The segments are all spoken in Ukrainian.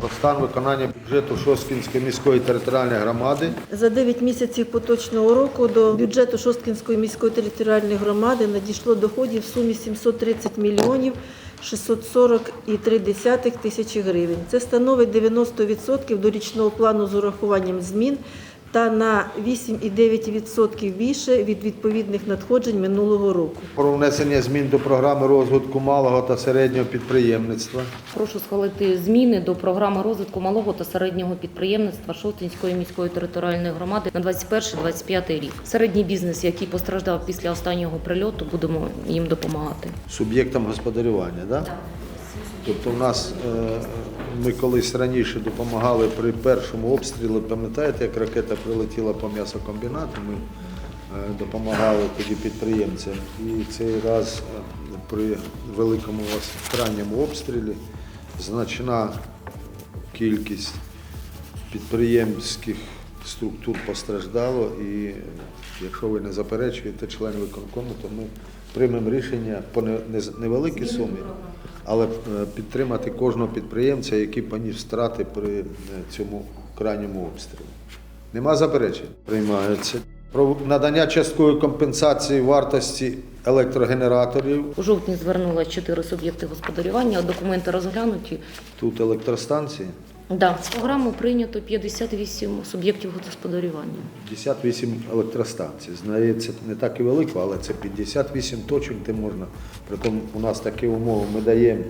Про стан виконання бюджету Шосткінської міської територіальної громади. За 9 місяців поточного року до бюджету Шосткінської міської територіальної громади надійшло доходів в сумі 730 мільйонів 640,3 тисячі гривень. Це становить 90% до річного плану з урахуванням змін та на 8,9% більше від відповідних надходжень минулого року. Про внесення змін до програми розвитку малого та середнього підприємництва. Прошу схвалити зміни до програми розвитку малого та середнього підприємництва Шостинської міської територіальної громади на 21-25 рік. Середній бізнес, який постраждав після останнього прильоту, будемо їм допомагати. Суб'єктам господарювання, да? Тобто в нас е, ми колись раніше допомагали при першому обстрілі, пам'ятаєте, як ракета прилетіла по м'ясокомбінату, ми е, допомагали тоді підприємцям. І цей раз е, при великому крайньому обстрілі значна кількість підприємських структур постраждало. І якщо ви не заперечуєте член виконкому, то ми приймемо рішення по не- не- невеликій сумі, але е, підтримати кожного підприємця, який поніс втрати при е, цьому крайньому обстрілі. Нема заперечень? Приймається. Про надання часткової компенсації вартості електрогенераторів. У жовтні звернулося чотири суб'єкти господарювання, документи розглянуті. Тут електростанції. Да, з програму прийнято 58 суб'єктів господарювання. 58 електростанцій. Знається, не так і велико, але це 58 точок, де можна. Притом у нас такі умови. Ми даємо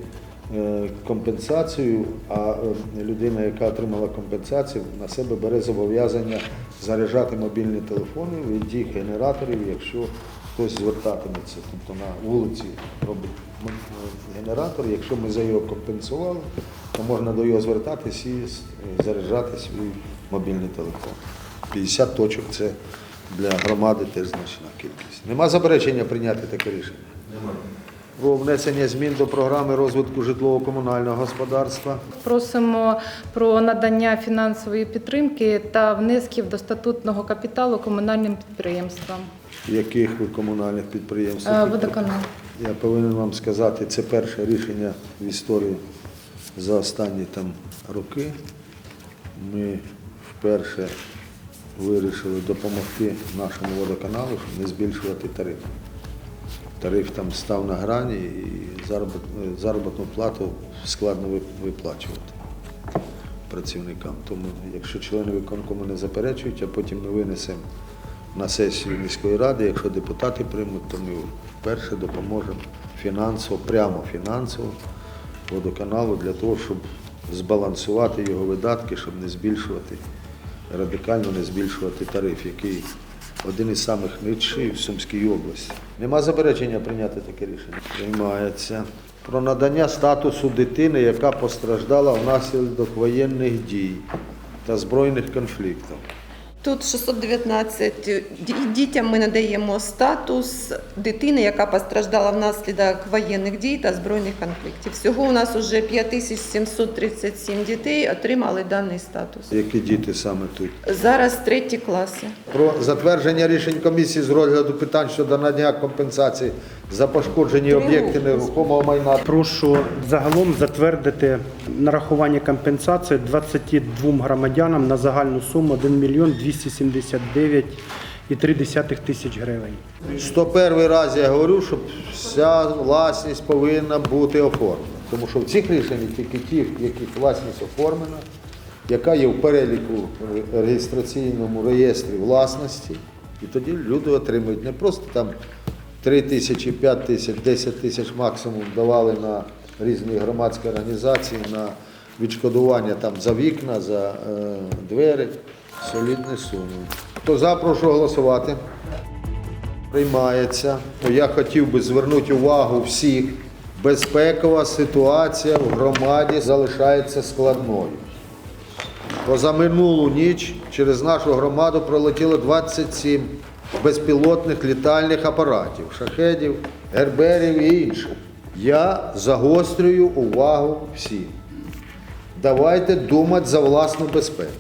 е, компенсацію, а е, людина, яка отримала компенсацію, на себе бере зобов'язання заряджати мобільні телефони від дій генераторів, якщо хтось звертатиметься. Тобто на вулиці робить генератор. Якщо ми за його компенсували, то можна до його звертатись і заряджати свій мобільний телефон. 50 точок це для громади теж значна кількість. Нема заперечення прийняти таке рішення? Немає. Про внесення змін до програми розвитку житлово-комунального господарства. Просимо про надання фінансової підтримки та внесків до статутного капіталу комунальним підприємствам. Яких ви комунальних підприємств? Е, Водоканал. Я повинен вам сказати, це перше рішення в історії за останні там роки. Ми вперше вирішили допомогти нашому водоканалу, щоб не збільшувати тариф. Тариф там став на грані і заробітну плату складно виплачувати працівникам. Тому якщо члени виконкому не заперечують, а потім ми винесемо на сесію міської ради, якщо депутати приймуть, то ми вперше допоможемо фінансово, прямо фінансово водоканалу для того, щоб збалансувати його видатки, щоб не збільшувати, радикально не збільшувати тариф, який один із самих нижчий в Сумській області. Нема заперечення прийняти таке рішення? Приймається. Про надання статусу дитини, яка постраждала внаслідок воєнних дій та збройних конфліктів. Тут 619 ді- дітям ми надаємо статус дитини, яка постраждала внаслідок воєнних дій та збройних конфліктів. Всього у нас вже 5737 дітей отримали даний статус. Які діти саме тут? Зараз треті класи. Про затвердження рішень комісії з розгляду питань щодо надання компенсації за пошкоджені об'єкти нерухомого майна. Прошу загалом затвердити нарахування компенсації 22 громадянам на загальну суму 1 мільйон 279,3 тисяч гривень. 101 раз я говорю, що вся власність повинна бути оформлена. Тому що в цих рішеннях тільки ті, в яких власність оформлена, яка є в переліку е, реєстраційному реєстрі власності, і тоді люди отримують не просто там 3 тисячі, 5 тисяч, 10 тисяч максимум давали на різні громадські організації, на відшкодування там за вікна, за е, двері. Солідні суми. Хто за, прошу голосувати приймається, то я хотів би звернути увагу всіх. Безпекова ситуація в громаді залишається складною. Позаминулу ніч через нашу громаду пролетіло 27 безпілотних літальних апаратів, шахедів, герберів і інших. Я загострюю увагу всім. Давайте думати за власну безпеку.